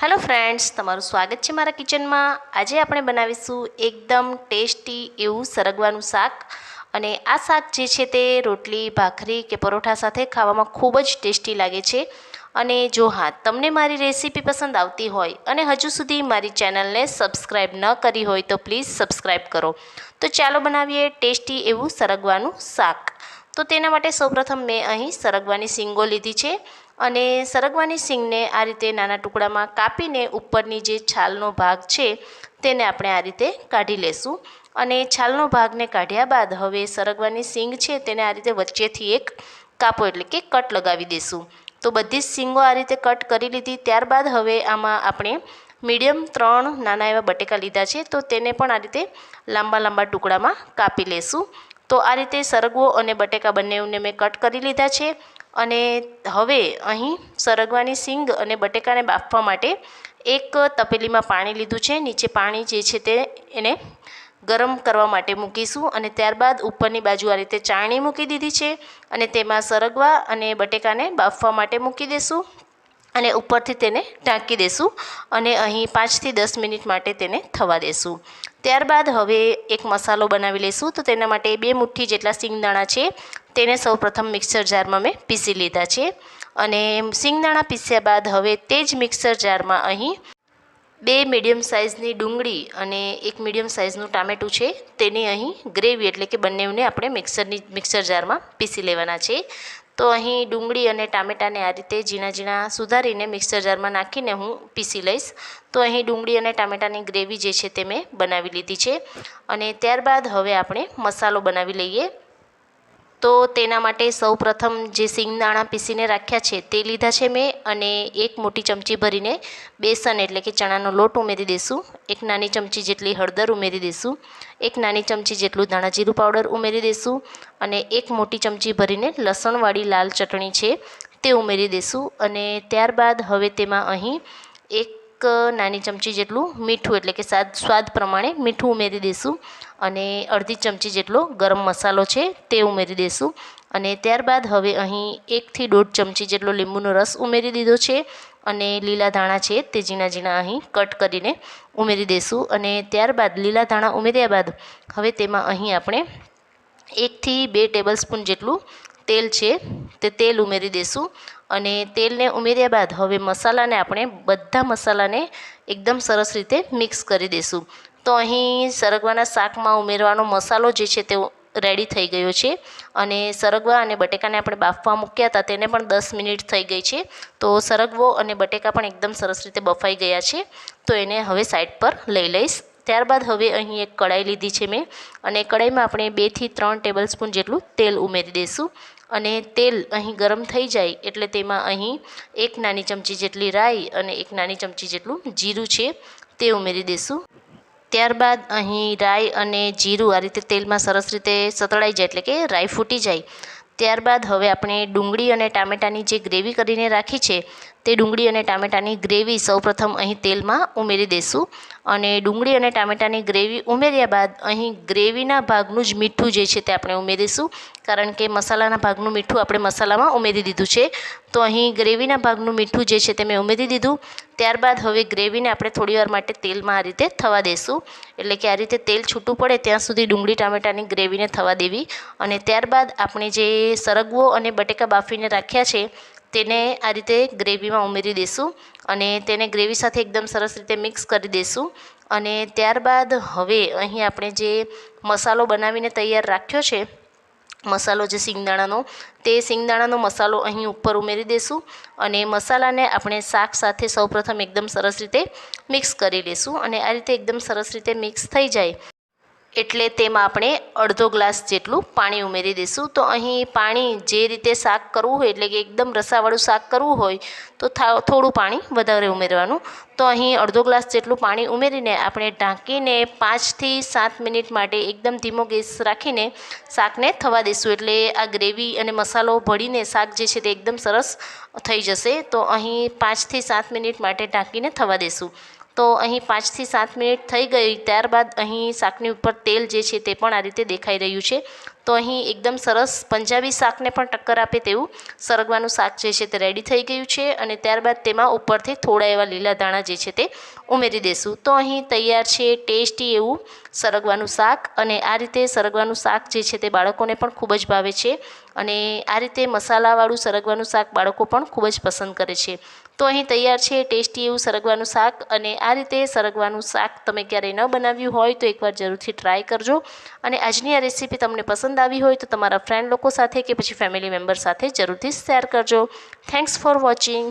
Hello friends તમારું સ્વાગત છે મારા કિચનમાં. આજે આપણે બનાવીશું એકદમ ટેસ્ટી એવું સરગવાનું શાક. અને આ શાક જે છે તે રોટલી, ભાખરી કે પરોઠા સાથે ખાવામાં ખૂબ જ ટેસ્ટી લાગે છે. અને જો હા, તમને મારી રેસીપી પસંદ આવતી હોય અને હજુ સુધી મારી ચેનલને સબસ્ક્રાઈબ ન કરી હોય તો પ્લીઝ સબસ્ક્રાઈબ કરો. તો ચાલો બનાવીએ ટેસ્ટી એવું સરગવાનું શાક. તો તેના માટે સૌપ્રથમ મેં અહીં સરગવાની સિંગો લીધી છે. અને સરગવાની સિંગને આ રીતે નાના ટુકડામાં કાપીને ઉપરની જે છાલનો ભાગ છે, તેને આપણે આ રીતે કાઢી લેશું. અને છાલનો ભાગને કાઢ્યા બાદ હવે સરગવાની સિંગ છે, તેને આ રીતે વચ્ચેથી એક કાપો એટલે કે કટ લગાવી દઈશું તો બધી જ સિંગો આ રીતે કટ કરી લીધી, ત્યારબાદ હવે આમાં આપણે મીડિયમ ત્રણ નાના એવા બટેકા લીધા છે, તો તેને પણ આ રીતે લાંબા લાંબા ટુકડામાં કાપી લેશું. તો આ રીતે સરગવો અને બટેકા બંનેને મેં કટ કરી લીધા છે. અને હવે અહીં સરગવાની સિંગ અને બટેકાને બાફવા માટે એક તપેલીમાં પાણી લીધું છે. નીચે પાણી જે છે તે એને ગરમ કરવા માટે મૂકીશું અને ત્યારબાદ ઉપરની બાજુ આ રીતે ચાણી મૂકી દીધી છે અને તેમાં સરગવા અને બટેકાને બાફવા માટે મૂકી દઈશું અને ઉપરથી તેને ઢાંકી દેશું અને અહીં પાંચથી દસ મિનિટ માટે તેને થવા દેશું. ત્યારબાદ હવે એક મસાલો બનાવી લઈશું. તો તેના માટે બે મુઠ્ઠી જેટલા સિંગદાણા છે, તેને સૌપ્રથમ મિક્સર જારમાં મેં પીસી લીધા છે. અને સિંગદાણા પીસ્યા બાદ હવે તે જ મિક્સર જારમાં અહીં બે મીડિયમ સાઇઝની ડુંગળી અને એક મીડિયમ સાઇઝનું ટામેટું છે, તેની અહીં ગ્રેવી એટલે કે બંનેને આપણે મિક્સરની, મિક્સર જારમાં પીસી લેવાના છે. તો અહીં ડુંગળી અને ટામેટાને આ રીતે ઝીણા ઝીણા સુધારીને મિક્સર જારમાં નાખીને હું પીસી લઈશ. તો અહીં ડુંગળી અને ટામેટાની ગ્રેવી જે છે તે મેં બનાવી લીધી છે. અને ત્યારબાદ હવે આપણે મસાલો બનાવી લઈએ. તો તેના માટે સૌ પ્રથમ જે સિંગદાણા પીસીને રાખ્યા છે તે લીધા છે મેં અને એક મોટી ચમચી ભરીને બેસન એટલે કે ચણાનો લોટ ઉમેરી દઈશું એક નાની ચમચી જેટલી હળદર ઉમેરી દઈશું એક નાની ચમચી જેટલું ધાણાજીરું પાવડર ઉમેરી દઈશું અને એક મોટી ચમચી ભરીને લસણવાળી લાલ ચટણી છે તે ઉમેરી દઈશું અને ત્યારબાદ હવે તેમાં અહીં એક નાની ચમચી જેટલું મીઠું, એટલે કે સ્વાદ સ્વાદ પ્રમાણે મીઠું ઉમેરી દઈશું અને અડધી ચમચી જેટલો ગરમ મસાલો છે તે ઉમેરી દઈશું અને ત્યારબાદ હવે અહીં એકથી દોઢ ચમચી જેટલો લીંબુનો રસ ઉમેરી દીધો છે. અને લીલા ધાણા છે તે ઝીણા ઝીણા અહીં કટ કરીને ઉમેરી દઈશું અને ત્યારબાદ લીલા ધાણા ઉમેર્યા બાદ હવે તેમાં અહીં આપણે એકથી બે ટેબલ સ્પૂન જેટલું તેલ છે તે તેલ ઉમેરી દઈશું અને તેલને ઉમેર્યા બાદ હવે મસાલાને આપણે બધા મસાલાને એકદમ સરસ રીતે મિક્સ કરી દઈશું તો અહીં સરગવાના શાકમાં ઉમેરવાનો મસાલો જે છે તે રેડી થઈ ગયો છે અને સરગવા અને બટેકાને આપણે બાફવા મૂક્યા હતા તેને પણ દસ મિનિટ થઈ ગઈ છે. તો સરગવો અને બટેકા પણ એકદમ સરસ રીતે બફાઈ ગયા છે. તો એને હવે સાઈડ પર લઈ લઈશ. ત્યારબાદ હવે અહીં એક કઢાઈ લીધી છે મેં અને કઢાઈમાં આપણે બેથી ત્રણ ટેબલ સ્પૂન જેટલું તેલ ઉમેરી દઈશું અને તેલ અહીં ગરમ થઈ જાય એટલે તેમાં અહીં એક નાની ચમચી જેટલી રાઈ અને એક નાની ચમચી જેટલું જીરું છે, તે ઉમેરી દઈશું ત્યારબાદ અહીં રાઈ અને જીરું આ રીતે તેલમાં સરસ રીતે સતળાઈ જાય એટલે કે રાઈ ફૂટી જાય. ત્યારબાદ હવે આપણે ડુંગળી અને ટામેટાની જે ગ્રેવી કરીને રાખી છે તે ડુંગળી અને ટામેટાની ગ્રેવી સૌપ્રથમ અહીં તેલમાં ઉમેરી દઈશું અને ડુંગળી અને ટામેટાની ગ્રેવી ઉમેર્યા બાદ અહીં ગ્રેવીના ભાગનું જ મીઠું જે છે તે આપણે ઉમેરીશું. કારણ કે મસાલાના ભાગનું મીઠું આપણે મસાલામાં ઉમેરી દીધું છે. તો અહીં ગ્રેવીના ભાગનું મીઠું જે છે તે મેં ઉમેરી દીધું. ત્યારબાદ હવે ગ્રેવીને આપણે થોડીવાર માટે તેલમાં આ રીતે થવા દઈશું એટલે કે આ રીતે તેલ છૂટું પડે ત્યાં સુધી ડુંગળી ટામેટાની ગ્રેવીને થવા દેવી. અને ત્યારબાદ આપણે જે સરગવો અને બટેકા બાફીને રાખ્યા છે તેને આ રીતે ગ્રેવીમાં ઉમેરી દઈશું અને તેને ગ્રેવી સાથે એકદમ સરસ રીતે મિક્સ કરી દઈશું અને ત્યારબાદ હવે અહીં આપણે જે મસાલો બનાવીને તૈયાર રાખ્યો છે, મસાલો જે સિંગદાણાનો તે સિંગદાણાનો મસાલો અહીં ઉપર ઉમેરી દઈશું અને મસાલાને આપણે શાક સાથે સૌપ્રથમ એકદમ સરસ રીતે મિક્સ કરી લઈશું અને આ રીતે એકદમ સરસ રીતે મિક્સ થઈ જાય. એટલે તેમાં આપણે અડધો ગ્લાસ જેટલું પાણી ઉમેરી દઈશું. તો અહીં પાણી જે રીતે શાક કરવું હોય, એટલે કે એકદમ રસાવાળું શાક કરવું હોય, તો થોડું પાણી વધારે ઉમેરવાનું. તો અહીં અડધો ગ્લાસ જેટલું પાણી ઉમેરીને આપણે ઢાંકીને પાંચથી સાત મિનિટ માટે એકદમ ધીમો ગેસ રાખીને શાકને થવા દઈશું. એટલે આ ગ્રેવી અને મસાલો ભળીને શાક જે છે તે એકદમ સરસ થઈ જશે. તો અહીં પાંચથી સાત મિનિટ માટે ઢાંકીને થવા દઈશું. તો અહીં પાંચથી સાત મિનિટ થઈ ગઈ ત્યારબાદ અહીં શાકની ઉપર તેલ જે છે તે પણ આ રીતે દેખાઈ રહ્યું છે. તો અહીં એકદમ સરસ પંજાબી શાકને પણ ટક્કર આપે તેવું સરગવાનું શાક જે છે તે રેડી થઈ ગયું છે અને ત્યારબાદ તેમાં ઉપરથી થોડા એવા લીલા દાણા જે છે તે ઉમેરી દઈશું તો અહીં તૈયાર છે ટેસ્ટી એવું સરગવાનું શાક અને આ રીતે સરગવાનું શાક જે છે તે બાળકોને પણ ખૂબ જ ભાવે છે અને આ રીતે મસાલાવાળું સરગવાનું શાક બાળકો પણ ખૂબ જ પસંદ કરે છે. તો અહીં તૈયાર છે ટેસ્ટી એવું સરગવાનું શાક અને આ રીતે સરગવાનું શાક તમે ક્યારેય ન બનાવ્યું હોય તો એકવાર જરૂરથી ટ્રાય કરજો અને આજની આ રેસીપી તમને પસંદ આવી હોય તો તમારા ફ્રેન્ડ લોકો સાથે કે પછી ફેમિલી મેમ્બર સાથે જરૂરથી શેર કરજો. Thanks for watching